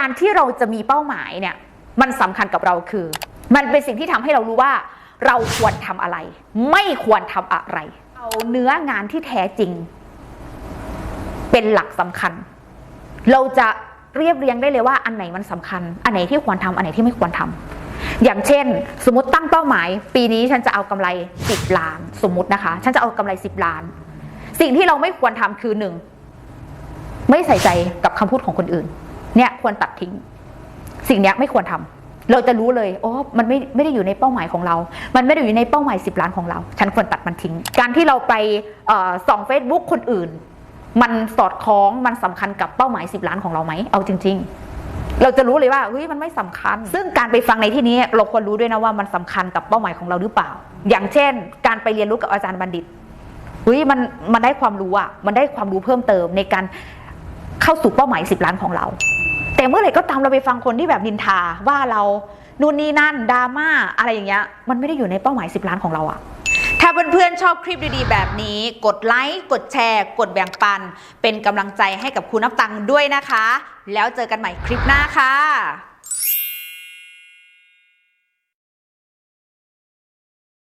การที่เราจะมีเป้าหมายเนี่ยมันสำคัญกับเราคือ มันเป็นสิ่งที่ทำให้เรารู้ว่า เราควรทำอะไร ไม่ควรทำอะไร เอาเนื้องานที่แท้จริง เป็นหลักสำคัญ เราจะเรียบเรียงได้เลยว่าอันไหนมันสำคัญ อันไหนที่ควรทำอันไหนที่ไม่ควรทำอย่างเช่น สมมติตั้งเป้าหมาย ปีนี้ฉันจะเอากำไร 10 ล้าน สมมตินะคะ ฉันจะเอากำไร 10 ล้าน สิ่งที่เราไม่ควรทำคือหนึ่งไม่ใส่ใจกับคำพูดของคนอื่น เนี่ยควรตัดทิ้ง สิ่งนี้ไม่ควรทำเราจะรู้เลยโอ้มันไม่ไม่ได้อยู่ในเป้าหมายของเรา มันไม่ได้อยู่ในเป้าหมาย 10 ล้านของเรา ฉันควรตัดมันทิ้ง การที่เราไปส่องเฟซบุ๊กคนอื่น มันสอดคล้องมันสำคัญกับเป้าหมาย 10 ล้านของเราไหมเอาจริง ๆเราจะรู้เลยว่าเฮ้ยมันไม่สำคัญ ซึ่งการไปฟังในที่นี้เราควรรู้ด้วยนะว่ามันสำคัญกับเป้าหมายของเราหรือเปล่า อย่างเช่น การไปเรียนรู้กับอาจารย์บัณฑิตเฮ้ยมันมันได้ความรู้อะมันได้ความรู้เพิ่มเติมในการ เข้าสู่เป้าหมาย10ล้านของเรา แต่เมื่อไหร่ก็ตามเราไปฟังคนที่แบบนินทาว่าเรานู่นนี่นั่นดราม่าอะไรอย่างเงี้ยมันไม่ได้อยู่ในเป้าหมาย 10 ล้านของเราอะถ้าเพื่อนๆชอบคลิปดีๆ แบบนี้ กดไลค์ กดแชร์ กดแบ่งปัน เป็นกำลังใจให้กับคุณนับตังค์ด้วยนะคะ แล้วเจอกันใหม่คลิปหน้าค่ะ